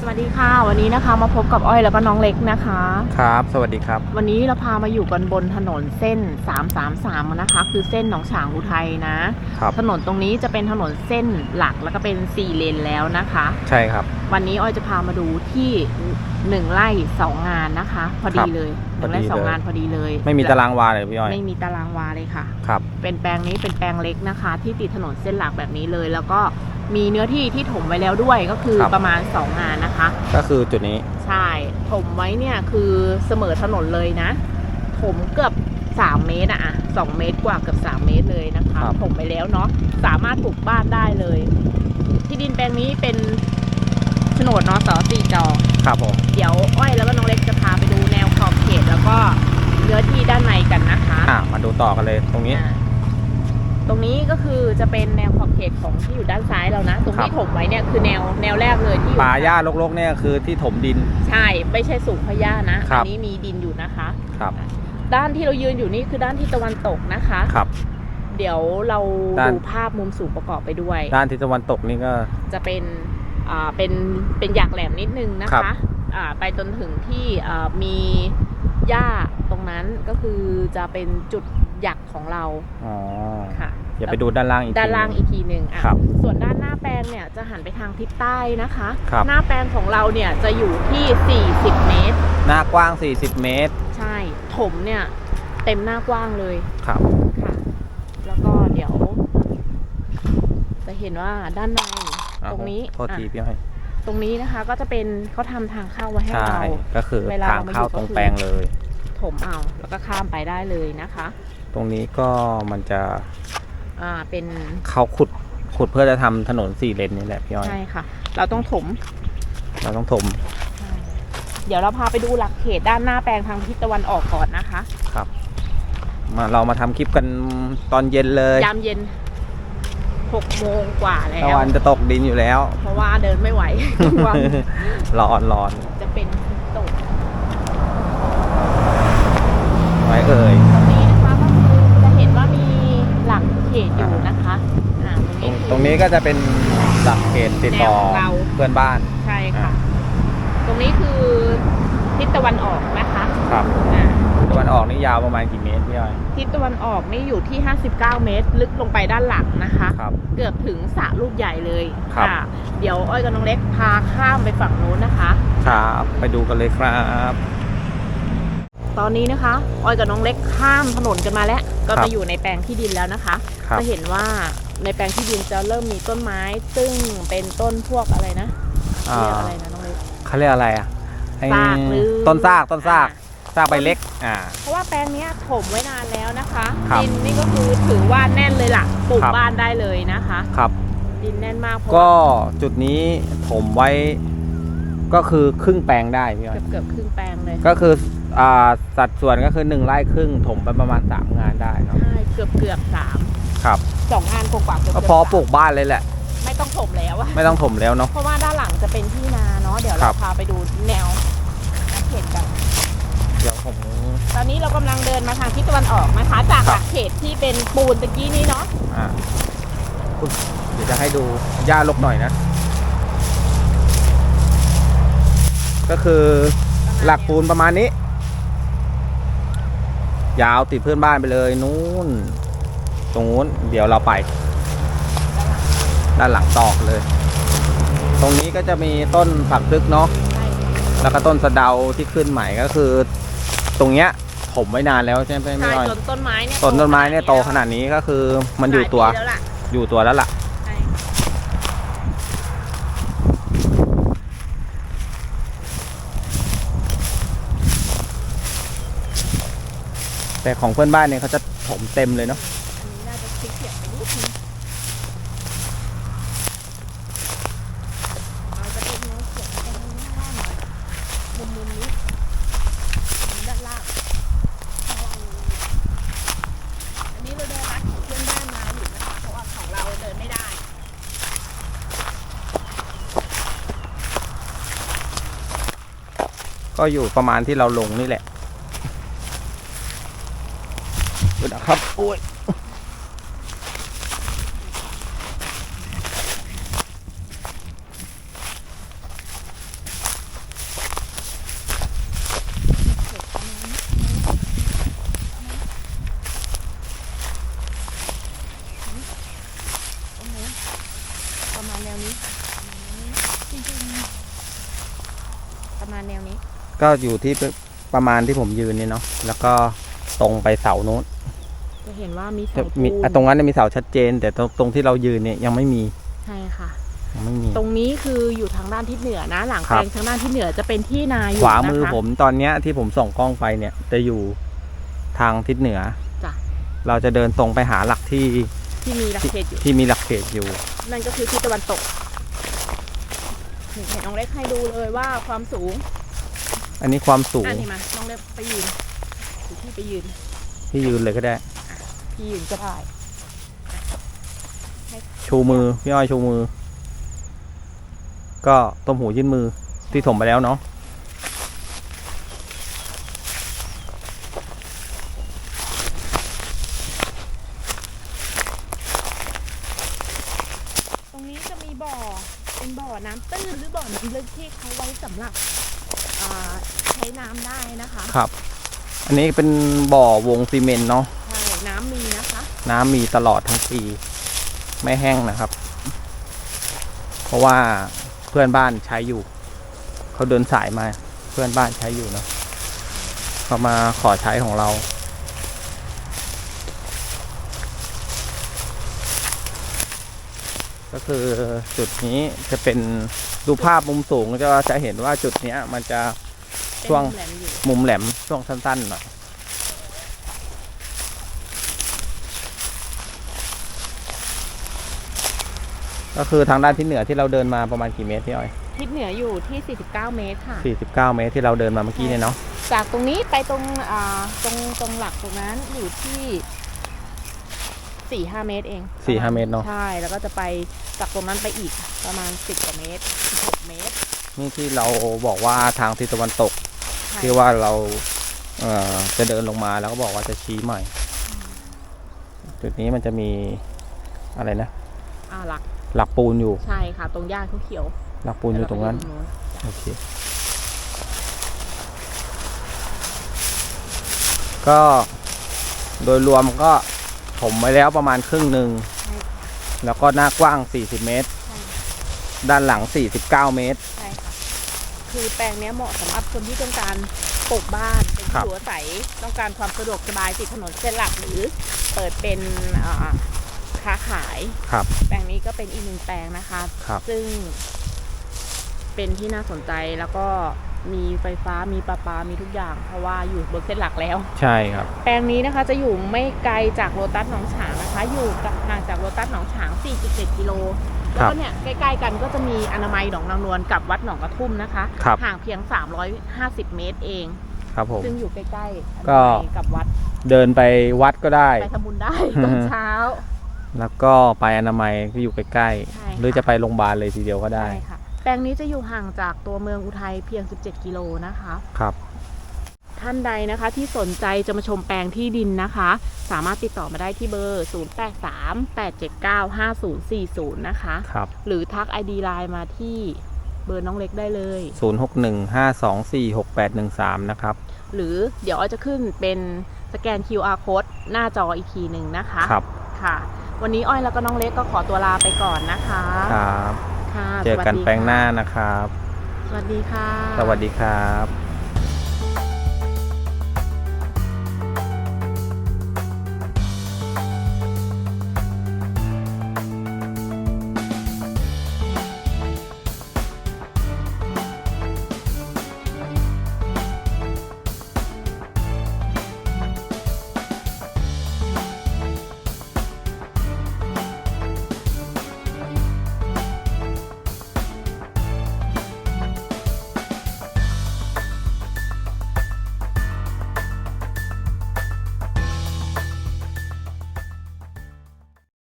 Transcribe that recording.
สวัสดีค่ะวันนี้นะคะมาพบกับอ้อยแล้วก็น้องเล็กนะคะ ครับ สวัสดีครับ วันนี้เราพามาอยู่กันบนถนนเส้น 333 นะคะ คือเส้นหนองฉางอุทัยนะครับถนนตรงนี้จะเป็นถนนเส้นหลักแล้วก็เป็น 4 เลนแล้วนะคะ ใช่ครับ วันนี้อ้อยจะพามาดูที่หนึ่งไร่สองงานนะคะ พอดีเลยหนึ่งไร่สองงานพอดีเลย ไม่มีตารางวาเลยพี่อ้อยไม่มีตารางวาเลยค่ะครับเป็นแปลงนี้เป็นแปลงเล็กนะคะ ที่ติดถนนเส้นหลักแบบนี้เลยแล้วก็ มีเนื้อที่ที่ถมไว้แล้วด้วยก็คือครับ ประมาณ 2 งานนะคะ ก็คือจุดนี้ ใช่ ถมไว้เนี่ยคือเสมอถนนเลยนะ ถมเกือบ 3 เมตรอะอะ2เมตรกว่าเกือบ 3 เมตรเลยนะคะ ครับ ถมไปแล้วเนาะ สามารถปลูกบ้านได้เลย ที่ดินแปลงนี้เป็นโฉนดนสสี่จอ ครับผม เดี๋ยวอ้อยแล้วก็น้องเล็กจะพาไปดูแนวขอบเขตแล้วก็เนื้อที่ด้านในกันนะคะอะมาดูต่อกันเลยตรงนี้ อ่า ตรงนี้ก็คือจะเป็นแนวขอบเขตของที่อยู่ด้านซ้ายเรานะ ตรงที่ครับถมไว้เนี่ยคือแนวแนวแรกเลยที่อยู่ป่าหญ้ารกๆเนี่ยคือที่ถมดิน ใช่ไม่ใช่สูงพะย่านะครัอับนี้มีดินอยู่นะคะครับ ด้านที่เรายืนอยู่นี่คือด้านที่ตะวันตกนะคะครับ เดี๋ยวเราด้านดูภาพมุมสูงประกอบไปด้วย ด้านทิศตะวันตกนี่ก็ จะเป็นอ่าเป็นเป็นหยากแหลมนิดนึงนะครัคะบอ่าไปจนถึงที่อ่ามีหญ้าตรงนั้นก็คือจะเป็นจุดหยักของเราอ๋อค่ะ อย่าไปดูด้านล่างอีกด้านทีล่างอีกทีหนึ่งอะครับส่วนด้านหน้าแปลงเนี่ยจะหันไปทางทิศใต้นะคะ ครับ หน้าแปลงของเราเนี่ยจะอยู่ที่ 40 เมตร หน้ากว้าง 40 เมตรใช่ ถมเนี่ยเต็มหน้ากว้างเลยครับ ค่ะ แล้วก็เดี๋ยว จะเห็นว่าด้านในอะตรงนี้โทษทีอะพี่อ้อยตรงนี้นะคะก็จะเป็นเขาทำทางเข้าไว้ให้ใช่ เรา ก็คือเวลาทางเรามาอยู่เข้าก็ตรงคือแปลงเลย ถมเอาแล้วก็ข้ามไปได้เลยนะคะ ตรงนี้ก็มันจะ อ่าเป็นเขาขุดขุดเพื่อจะทำถนนสี่เลนนี่แหละพี่อ้อยใช่ค่ะ เราต้องถม เราต้องถม เดี๋ยวเราพาไปดูหลักเขตด้านหน้าแปลงทางทิศตะวันออกก่อนนะคะครับมาเรามาทำคลิปกันตอนเย็นเลยยามเย็นหกโมงกว่าแล้ตะว วันจะตกดินอยู่แล้ว เพราะว่าเดินไม่ไหวทุกวันร้อนร้อนจะเป็นตกไว้เอ่ย ก็จะเป็นหลักเขตติดต่อแนวของเรา เพื่อนบ้านใช่ค่ะ ตรงนี้คือทิศตะวันออกนะคะครับอ่าตะวันออกนี่ยาวประมาณกี่เมตรพี่อ้อยทิศตะวันออกนี่อยู่ที่ 59 เมตร ลึกลงไปด้านหลังนะคะ ครับ เกือบถึงสระลูกใหญ่เลยครับอ่าเดี๋ยวอ้อยกับน้องเล็กพาข้ามไปฝั่งนู้นนะคะ ครับไปดูกันเลยครับ ตอนนี้นะคะอ้อยกับน้องเล็กข้ามถนนกันมาแล้ว ก็ครัมาบอยู่ในแปลงที่ดินแล้วนะคะ ครับ จะเห็นว่า ในแปลงที่ดินจะเริ่มมีต้นไม้ซึ่งเป็นต้นพวกอะไรนะอ่าเรียกอะไรนะน้องเล็ก เขาเรียกอะไรอะไอ้ซากหรือต้นซากต้นซากอ่ ซากใบเล็ก อ่า เพราะว่าแปลงเนี้ยถมไว้นานแล้วนะคะครับดินนี่ก็คือถือว่าแน่นเลยล่ะปลูกครับ บ้านได้เลยนะคะ ครับ ดินแน่นมากเพราะก็ว่าจุดนี้ผมไว้ ก็คือครึ่งแปลงได้พี่อ้อเกืยอบเกือบครึ่งแปลงเลยก็คืออ่าสัดส่วนก็คือหนึ่งไร่ครึ่งถมไปประมาณสามงานได้เนาะใช่เกือบเกือบสามครับ สองงานกว่าๆเกือบก็เกือบพอสามปลูกบ้านเลยแหละ ไม่ต้องถมแล้วอะไม่ต้องถมแล้วเนาะ เพราะว่าด้านหลังจะเป็นที่นาเนาะเดี๋ยวครัเราบ พาไปดูแนวนักเขตกัน เดี๋ยวผม ตอนนี้เรากำลังเดินมาทางทิศตะวันออกนะคะ จากคหรับ ลักเขตที่เป็นปูนตะกี้นี้เนาะอ่าอุ๊ยเดี๋ยวจะให้ดูหญ้าลกหน่อยนะ ก็คือหลักปูนประมาณนี้ ยาวติดเพื่อนบ้านไปเลย นู้น ตรงนู้นเดี๋ยวเราไป ด้านหลังตอกเลย ตรงนี้ก็จะมีต้นผักตึกเนาะใช่แล้วก็ต้นสะเดาที่ขึ้นใหม่ก็คือ ตรงเนี้ยผมไว้นานแล้วใช่ไหมใช่ไม่น้อยจนต้นไม้เนี่ยต้นต้นไม้เนี่ยโตขนาดนี้ก็คือมันอยู่ตัวหลาปีแล้วล่ะอยู่ตัวแล้วล่ะใช่แต่ของเพื่อนบ้านเนี่ยเขาจะถมเต็มเลยเนาะ อันนี้น่าจะพลิกเสียงไปนิดนึงเราจะเป็นแนวเสียงตรงข้างล่างหน่อยมุมมุมนี้มุมด้านล่างข้างล่างอันนี้เราเดินรัดของเพื่อนบ้านมาอยู่นะคะ เพราะว่าของเราเดินไม่ได้ก็อยู่ประมาณที่เราลงนี่แหละดูนะครับโอ้ย ประมาณแนวนี้ ก็อยู่ที่ประมาณที่ผมยืนนี่เนาะแล้วก็ตรงไปเสาโน้นจะเห็นว่ามีจะสายมีปูนอะตรงนั้นเนยมีเสาชัดเจน แต่ตรงตรงที่เรายืนเนี่ยยังไม่มีใช่ค่ะยังไม่มีตรงนี้คืออยู่ทางด้านทิศเหนือนะ หลังครัแปลบงทางด้านทิศเหนือจะเป็นที่นาอยู่ขวามือนะคะผมตอนเนี้ยที่ผมส่องกล้องไปเนี่ย จะอยู่ทางทิศเหนือจ้ะเราจะเดินตรงไปหาหลักที่ที่มีหลักเขตอยู่ที่มีหลักเขตอยู่ นั่นก็คือทิศตะวันตกนี่เห็นน้องเล็กให้ดูเลยว่าความสูง อันนี้ความสูงอันนี้มาน้องเล็กไปยืนอยู่ที่ไปยืนที่ยืนเลยก็ได้ที่ยืนก็ได้ชูมือพี่อ้อยชูมือ ก็ต้มหูยื่นมือที่ถมไปแล้วเนาะ ตรงนี้จะมีบ่อเป็นบ่อน้ำตื้นหรือบ่อน้ำลึกที่เขาไว้สำหรับอ่าใช้น้ำได้นะ คะครับ อันนี้เป็นบ่อวงซีเมนต์เนาะใช่น้ำมีนะคะ น้ำมีตลอดทั้งปี ไม่แห้งนะครับ เพราะว่าเพื่อนบ้านใช้อยู่ เขาเดินสายมา เพื่อนบ้านใช้อยู่เนาะเขามาขอใช้ของเราก็คือจุดนี้จะเป็นดูภาพมุมสูงก็จะเห็นว่าจุดเนี้ยมันจะเป็นช่วงแหล มอยู่มุมแหลมช่วงสั้นๆหน่อยก็คือทางด้านที่เหนือที่เราเดินมาประมาณกี่เมตรพี่อ้อยทิศเหนืออยู่ที่ 49 เมตรค่ะ 49 เมตรที่เราเดินมาเมื่อกี้เนี่ยเนาะจากตรงนี้ไปตรงอ่าตรงตรงหลักตรงนั้นอยู่ที่สี่ห้าเมตรเองสี่ห้าเมตรเนาะใช่แล้วก็จะไปจากตรงนั้นไปอีกประมาณสิบกว่าเมตรหกเมตร นี่ที่เราบอกว่าทางทิศตะวันตกใช่ ที่ว่าเราเอ่อจะเดินลงมาแล้วก็บอกว่าจะชี้ใหม่ จุดนี้มันจะมีอะไรนะอ่าหลักหลักปูนอยู่ ใช่ค่ะ ตรงย่านเขาเขียว หลักปูนอยู่ตรงนั้นแล้วก็ไปโอเค ก็โดยรวมก็ถมไว้แล้วประมาณครึ่งหนึ่ง แล้วก็หน้ากว้าง 40 เมตรใช่ด้านหลัง 49 เมตรใช่ ค่ะคือแปลงเนี้ยเหมาะสำหรับคนที่ต้องการปลูกบ้านเป็นครับที่อยู่อาศัยต้องการความสะดวกสบายติดถนนเส้นหลักหรือเปิดเป็นอ่าค้าขายครับ แปลงนี้ก็เป็นอีกหนึ่งแปลงนะคะครับซึ่ง เป็นที่น่าสนใจแล้วก็มีไฟฟ้ามีประปา มีทุกอย่าง เพราะว่าอยู่บนเส้นหลักแล้ว ใช่ครับ แปลงนี้นะคะจะอยู่ไม่ไกลจากโลตัสหนองฉางนะคะ อยู่กับห่างจากโลตัสหนองฉาง 4.7 กิโล แล้วก็เนี่ยใกล้ๆกันก็จะมีอนามัยหนองนางนวลกับวัดหนองกระทุ่มนะคะ ครับ ห่างเพียง 350 เมตรเอง ครับผม ซึ่งอยู่ใกล้ๆอนาก็มัยกับวัดเดินไปวัดก็ได้ ไปทำบุญได้ตอนเช้า แล้วก็ไปอนามัยที่อยู่ใกล้ใช่ๆ หรือจะไปโรงพยาบาลเลยทีเดียวก็ได้ ใช่ค่ะ แปลงนี้จะอยู่ห่างจากตัวเมืองอุทัยเพียง 17 กิโลนะคะ ครับ ท่านใดนะคะ ที่สนใจจะมาชมแปลงที่ดินนะคะ สามารถติดต่อมาได้ที่เบอร์ 0838795040 นะคะ ครับ หรือทัก ID ไลน์มาที่เบอร์น้องเล็กได้เลย 0615246813 นะครับ หรือเดี๋ยวอ้อยจะขึ้นเป็นสแกน QR code หน้าจออีกทีหนึ่งนะคะครับค่ะ วันนี้อ้อยแล้วก็น้องเล็กก็ขอตัวลาไปก่อนนะคะครับ ค่ะเจอกันสวัสดีแปลงหน้าค่ะนะครับ สวัสดีค่ะ สวัสดีครับ